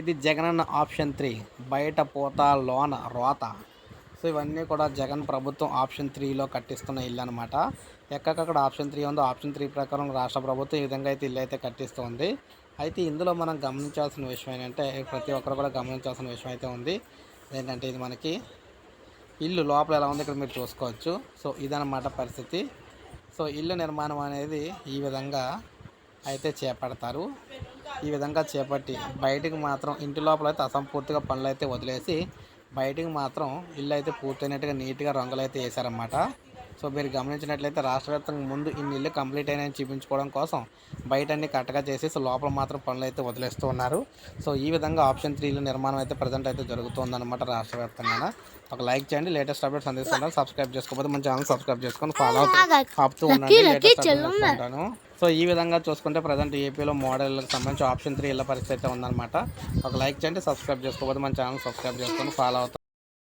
ఇది Jagananna option three. బయట పోత లోన రోత. సో ఇవన్నీ కూడా జగన్ ప్రభుత్వం ఆప్షన్ త్రీలో కట్టిస్తున్న ఇల్లు అనమాట ఎక్కడెక్కడ ఆప్షన్ త్రీ ఉందో ఆప్షన్ త్రీ ప్రకారం రాష్ట్ర ప్రభుత్వం ఈ విధంగా అయితే ఇల్లు అయితే కట్టిస్తుంది. అయితే ఇందులో మనం గమనించాల్సిన విషయం ఏంటంటే ప్రతి ఒక్కరు కూడా గమనించాల్సిన విషయం అయితే ఉంది. ఏంటంటే ఇది మనకి ఇల్లు లోపల ఎలా ఉంది ఇక్కడ మీరు చూసుకోవచ్చు. సో ఇదనమాట పరిస్థితి. సో ఇల్లు నిర్మాణం అనేది ఈ విధంగా అయితే చేపడతారు. ఈ విధంగా చేపట్టి బయటికి మాత్రం ఇంటి లోపల అయితే అసంపూర్తిగా పనులు అయితే వదిలేసి బయటికి మాత్రం ఇల్లు అయితే పూర్తయినట్టుగా నీట్గా రంగులు అయితే వేశారన్నమాట. సో మీరు గమనించినట్లయితే రాష్ట్ర వ్యాప్తంగా ముందు ఇన్ని ఇల్లు కంప్లీట్ అయినాయని చూపించుకోవడం కోసం బయట అన్ని కట్టగా చేసేసి లోపల మాత్రం పనులు అయితే వదిలేస్తూ ఉన్నారు. సో ఈ విధంగా ఆప్షన్ త్రీలో నిర్మాణం అయితే ప్రజెంట్ అయితే జరుగుతుందన్నమాట రాష్ట్ర వ్యాప్తంగా. ఒక లైక్ చేయండి లేటెస్ట్ అప్డేట్స్ అందిస్తుంటాను సబ్స్క్రైబ్ చేసుకోకపోతే మన ఛానల్ సబ్స్క్రైబ్ చేసుకొని ఫాలో అవుతూ ఉండండి. లేటెస్ట్ అప్డేట్స్ ఉంటాను. సో ఈ విధంగా చూసుకుంటే ప్రజెంట్ ఏపీలో మోడల్కి సంబంధించి ఆప్షన్ త్రీ ఇళ్ళ పరిస్థితి అయితే ఉందన్నమాట. ఒక లైక్ చేయండి సబ్స్క్రైబ్ చేసుకోకపోతే మన ఛానల్ సబ్స్క్రైబ్ చేసుకొని ఫాలో అవుతాం